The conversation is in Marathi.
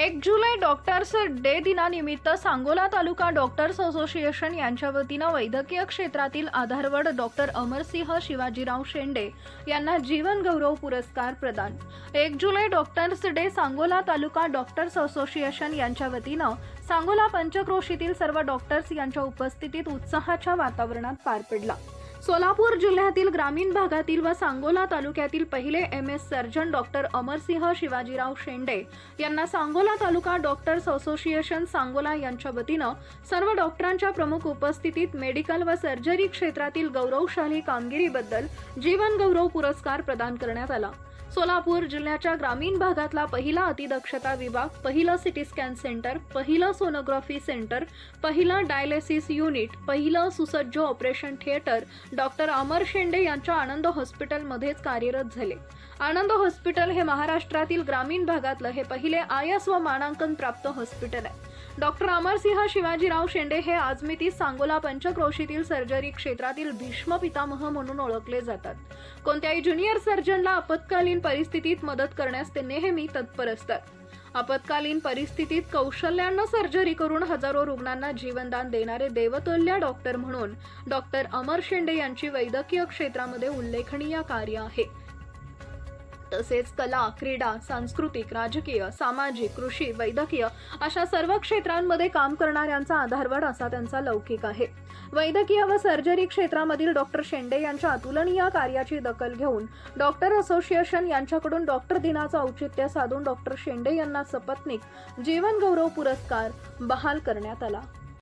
एक जुलै डॉक्टर्स डे दिनानिमित्त सांगोला तालुका डॉक्टर्स असोसिएशन यांच्या वतीनं वैद्यकीय क्षेत्रातील आधारवड डॉक्टर अमरसिंह शिवाजीराव शेंडे यांना जीवन गौरव पुरस्कार प्रदान. एक जुलै डॉक्टर्स डे सांगोला तालुका डॉक्टर्स असोसिएशन यांच्या वतीनं सांगोला पंचक्रोशीतील सर्व डॉक्टर्स यांच्या उपस्थितीत उत्साहाच्या वातावरणात पार पडला. सोलापूर जिल्ह्यातील ग्रामीण भागातील व सांगोला तालुक्यातील पहिले M S surgeon doctor Amarsinh Shivajirao Shende यांना सांगोला तालुका डॉक्टर्स असोसिएशन सांगोला यांच्या वतीनं सर्व डॉक्टरांच्या प्रमुख उपस्थितीत मेडिकल व सर्जरी क्षेत्रातील गौरवशाली कामगिरीबद्दल जीवन गौरव पुरस्कार प्रदान करण्यात आला. सोलापूर जिल्ह्याच्या ग्रामीण भागातला पहिला अतिदक्षता विभाग पहिलं सिटी स्कॅन सेंटर पहिलं सोनोग्राफी सेंटर पहिलं डायलिसिस युनिट पहिलं सुसज्ज operation theatre doctor Amar Shende यांच्या आनंद हॉस्पिटलमध्येच कार्यरत झाले. आनंद हॉस्पिटल हे महाराष्ट्रातील ग्रामीण भागातलं हे पहिले आयस व मानांकन प्राप्त हॉस्पिटल आहे. डॉक्टर अमरसिंह शिवाजीराव शेंडे हे आजमिती सांगोला पंचक्रोशीतील सर्जरी क्षेत्रातील भीष्म पितामह म्हणून ओळखले जातात. कोणत्याही ज्युनियर सर्जनला आपत्कालीन परिस्थितीत मदत करण्यास ते नेहमी तत्पर असतात. आपत्कालीन परिस्थितीत कौशल्यानं सर्जरी करून हजारो रुग्णांना जीवनदान देणारे देवतुल्य डॉक्टर म्हणून डॉक्टर अमर शेंडे यांची वैद्यकीय क्षेत्रामध्ये उल्लेखनीय कार्य आहे. तसेच कला क्रीडा सांस्कृतिक राजकीय सामाजिक कृषी वैद्यकीय अशा सर्व क्षेत्रांमध्ये काम करणाऱ्यांचा आधारवड असा त्यांचा लौकिक आहे. वैद्यकीय व सर्जरी क्षेत्रामधील डॉक्टर शेंडे यांच्या अतुलनीय कार्याची दखल घेऊन डॉक्टर असोसिएशन यांच्याकडून डॉक्टर दिनाचं औचित्य साधून डॉक्टर शेंडे यांना सपत्नीक जीवन गौरव पुरस्कार बहाल करण्यात आला.